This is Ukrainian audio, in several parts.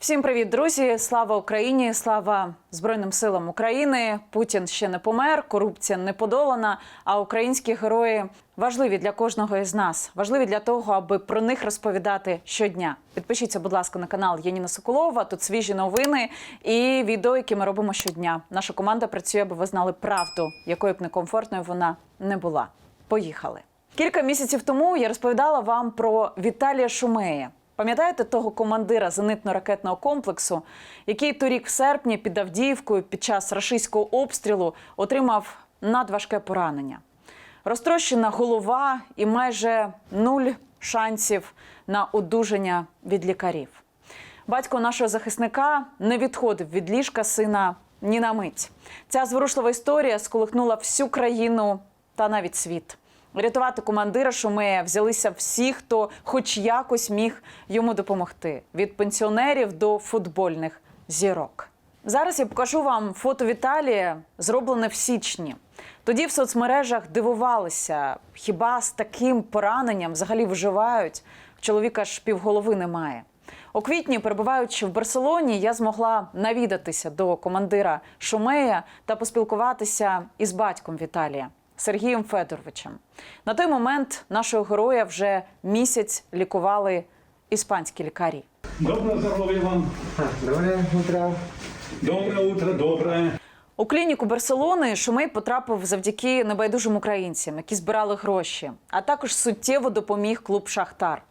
Всім привіт, друзі! Слава Україні! Слава Збройним силам України! Путін ще не помер, корупція не подолана. А українські герої важливі для кожного із нас. Важливі для того, аби про них розповідати щодня. Підпишіться, будь ласка, на канал Яніна Соколова. Тут свіжі новини і відео, які ми робимо щодня. Наша команда працює, аби ви знали правду, якою б некомфортною вона не була. Поїхали. Кілька місяців тому я розповідала вам про Віталія Шумея. Пам'ятаєте того командира зенитно-ракетного комплексу, який торік в серпні під Авдіївкою під час рашистського обстрілу отримав надважке поранення? Розтрощена голова і майже нуль шансів на одужання від лікарів. Батько нашого захисника не відходив від ліжка сина ні на мить. Ця зворушлива історія сколихнула всю країну та навіть світ. Рятувати командира Шумея взялися всі, хто хоч якось міг йому допомогти від пенсіонерів до футбольних зірок. Зараз я покажу вам фото Віталія, зроблене в січні. Тоді в соцмережах дивувалися, хіба з таким пораненням взагалі виживають? В чоловіка ж півголови немає. У квітні, перебуваючи в Барселоні, я змогла навідатися до командира Шумея та поспілкуватися із батьком Віталія Сергієм Федоровичем. На той момент нашого героя вже місяць лікували іспанські лікарі. Доброго здоров'я вам. Доброе утро. Доброе утро, доброе. У клініку Барселони Шумей потрапив завдяки небайдужим українцям, які збирали гроші, а також суттєво допоміг клуб Шахтар.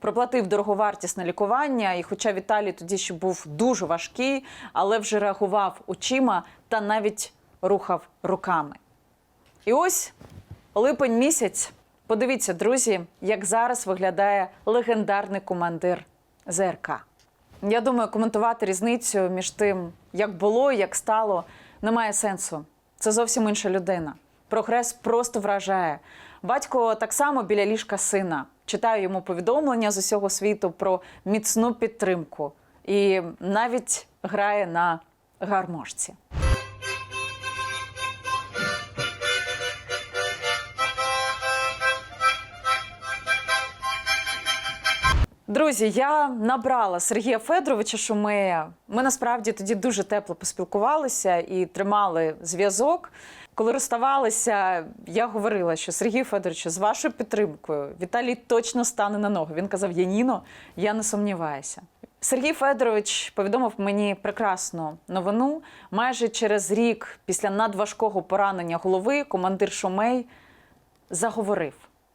Проплатив дороговартісне лікування, і хоча Віталій тоді ще був дуже важкий, але вже реагував очима та навіть рухав руками. І ось липень місяць. Подивіться, друзі, як зараз виглядає легендарний командир ЗРК. Я думаю, коментувати різницю між тим, як було і як стало, немає сенсу. Це зовсім інша людина. Прогрес просто вражає. Батько так само біля ліжка сина. Читаю йому повідомлення з усього світу про міцну підтримку і навіть грає на гармошці. Друзі, я набрала Сергія Федоровича Шумея. Ми насправді тоді дуже тепло поспілкувалися і тримали зв'язок. Коли розставалися, я говорила, що Сергій Федорович, з вашою підтримкою Віталій точно стане на ноги. Він казав: Яніно, я не сумніваюся. Сергій Федорович повідомив мені прекрасну новину. Майже через рік після надважкого поранення голови командир Шумей заговорив.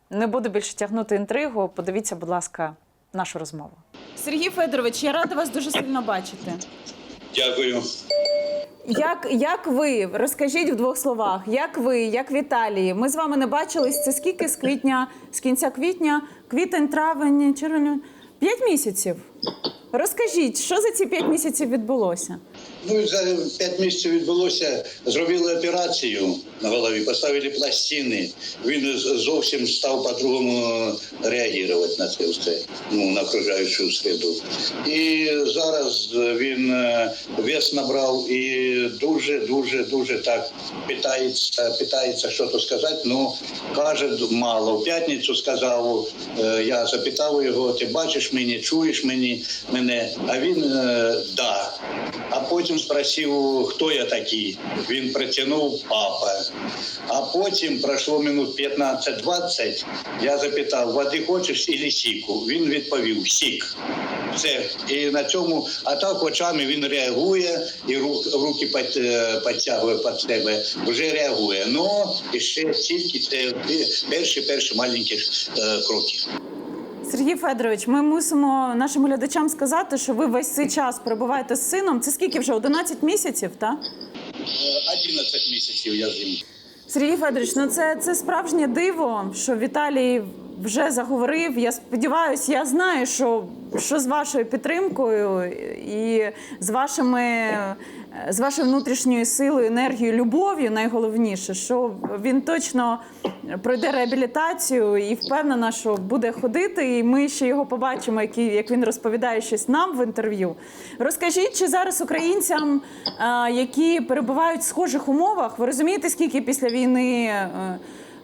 Не буду більше тягнути інтригу. Подивіться, будь ласка, нашу розмову. Сергій Федорович, я рада вас дуже сильно бачити. Дякую. Як, як ви розкажіть в двох словах, як ви, як Віталії? Ми з вами не бачились. Це скільки з квітня, з кінця квітня, квітень, травень, червень? П'ять місяців. Розкажіть, що за ці п'ять місяців відбулося? Ну, за п'ять місяців відбулося, зробили операцію на голові, поставили пластини. Він зовсім став по-другому реагувати на це все, ну, на окружаючу середу. І зараз він е, вес набрав і дуже, дуже, дуже так питається, питається щось сказати, ну каже мало. В п'ятницю сказав, е, я запитав його, ти бачиш мені, чуєш мені мене? А він е, да. А потім спросив, хто я такий. Він протягнув папа. А потім пройшло минут 15-20. Я запитав, води хочеш і сіку? Він відповів сік. Все. І на цьому, а так очами він реагує і ру- руки е, підтягує під себе, вже реагує. Ну, і ще тільки це перші перші маленькі е, кроки. Сергій Федорович, ми мусимо нашим глядачам сказати, що ви весь цей час перебуваєте з сином. Це скільки вже 11 місяців, так? Е, 11 місяців я з ним. Сергій Федорович, ну це, це справжнє диво, що Віталій вже заговорив. Я сподіваюся, я знаю, що, що з вашою підтримкою і з вашими. З вашою внутрішньою силою, енергією, любов'ю, найголовніше, що він точно пройде реабілітацію і впевнена, що буде ходити. І ми ще його побачимо, як, він розповідає щось нам в інтерв'ю. Розкажіть, чи зараз українцям, е, які перебувають в схожих умовах, ви розумієте, скільки після війни е,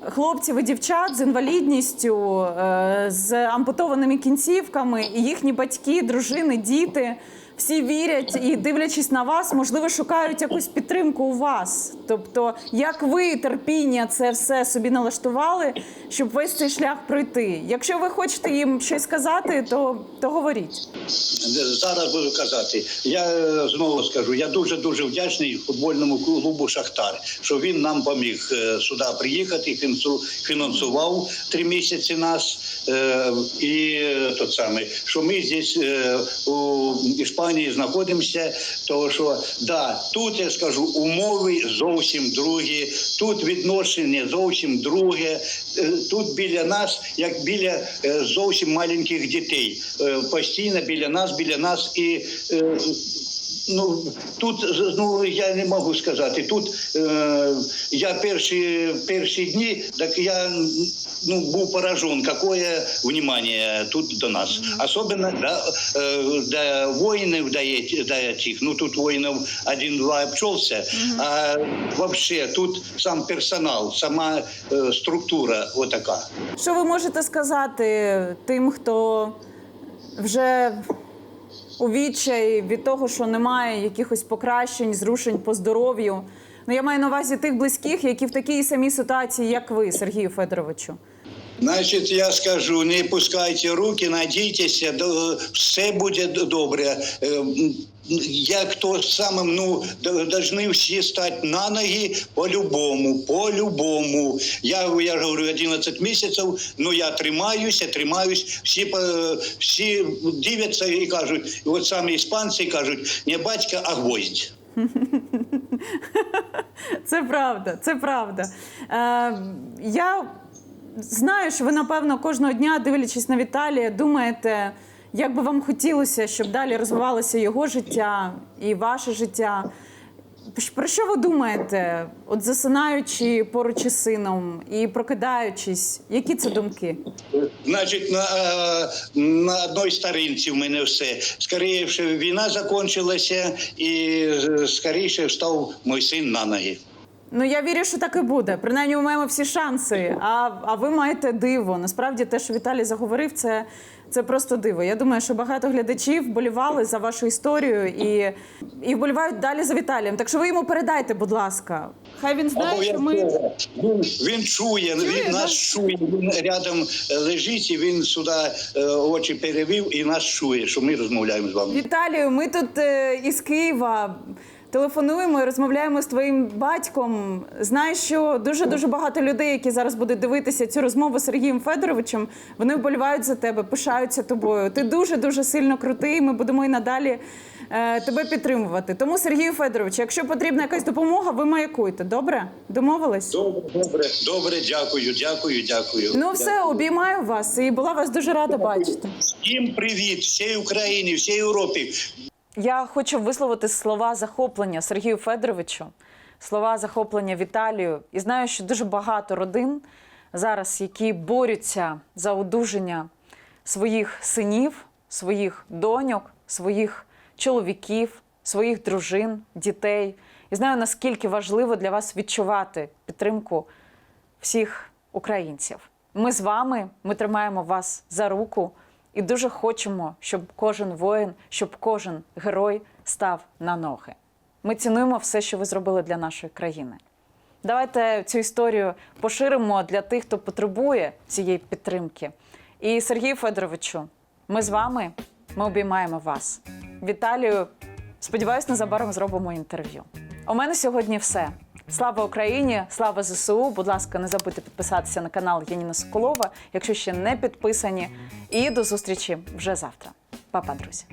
хлопців і дівчат з інвалідністю, е, з ампутованими кінцівками, і їхні батьки, дружини, діти всі вірять і, дивлячись на вас, можливо, шукають якусь підтримку у вас. Тобто, як ви терпіння це все собі налаштували, щоб весь цей шлях пройти. Якщо ви хочете їм щось сказати, то, то говоріть. Зараз буду казати. Я е, знову скажу, я дуже дуже вдячний футбольному клубу Шахтар, що він нам поміг е, сюди приїхати, фінансу- фінансував три місяці нас. е, І е, тот самий, що ми здесь у Іспанії знаходимося, тому що да, тут я скажу умови зовсім другі, тут відношення зовсім друге. Е, Тут біля нас, як біля е, зовсім маленьких дітей, Е, постійно біля нас, біля нас і. Ну тут ну я не можу сказати. Тут е, я перші перші дні, так я ну був поражен, какое внимание тут до нас. Особенно да, е, до воїнів, эти- до. Ну тут воїнів один-два обчелся, а вообще тут сам персонал, сама е, структура отака. Що ви можете сказати тим, хто вже у відчай від того, що немає якихось покращень, зрушень по здоров'ю? Ну, я маю на увазі тих близьких, які в такій самій ситуації, як ви, Сергію Федоровичу. Значить, я скажу, не пускайте руки, надійтеся, все буде добре. Е, Як то самим, ну, должны всі стати на ноги по-любому, по-любому. Я, я ж говорю, 11 місяців, ну я тримаюся, тримаюсь. Всі, всі дивляться і кажуть, от самі іспанці кажуть, не батька, а гвоздь. Це правда, це правда. Е, я знаю, що ви, напевно, кожного дня, дивлячись на Віталія, думаєте, як би вам хотілося, щоб далі розвивалося його життя і ваше життя. Про що ви думаєте, от засинаючи поруч із сином і прокидаючись, які це думки? Значить, на, е, на одній сторінці в мене все. Скоріше війна закінчилася, і скоріше встав мій син на ноги. Ну я вірю, що так і буде. Принаймні, ми маємо всі шанси. А, а ви маєте диво. Насправді, те, що Віталій заговорив, це, це просто диво. Я думаю, що багато глядачів болівали за вашу історію і, і вболівають далі за Віталієм. Так що ви йому передайте, будь ласка. Хай він знає, що ми. Він, він чує, Чує, він нас чує. Він рядом е, лежить, і він сюди е, очі перевів і нас чує, що ми розмовляємо з вами. Віталію, ми тут е, із Києва телефонуємо і розмовляємо з твоїм батьком. Знаєш, що дуже дуже багато людей, які зараз будуть дивитися цю розмову з Сергієм Федоровичем, вони вболівають за тебе, пишаються тобою. Ти дуже дуже сильно крутий. Ми будемо і надалі е, тебе підтримувати. Тому, Сергію Федоровичу, якщо потрібна якась допомога, ви маякуйте. Добре? Домовились? Добре, добре, добре, дякую, дякую, дякую. Ну, все, обіймаю вас і була вас дуже рада бачити. Всім привіт, всій Україні, всій Європі. Я хочу висловити слова захоплення Сергію Федоровичу, слова захоплення Віталію. І знаю, що дуже багато родин зараз, які борються за одужання своїх синів, своїх доньок, своїх чоловіків, своїх дружин, дітей. І знаю, наскільки важливо для вас відчувати підтримку всіх українців. Ми з вами, ми тримаємо вас за руку і дуже хочемо, щоб кожен воїн, щоб кожен герой став на ноги. Ми цінуємо все, що ви зробили для нашої країни. Давайте цю історію поширимо для тих, хто потребує цієї підтримки. І Сергію Федоровичу, ми з вами, ми обіймаємо вас. Віталію, сподіваюсь, незабаром зробимо інтерв'ю. У мене сьогодні все. Слава Україні! Слава ЗСУ! Будь ласка, не забудьте підписатися на канал Яніна Соколова, якщо ще не підписані. І до зустрічі вже завтра. Па-па, друзі!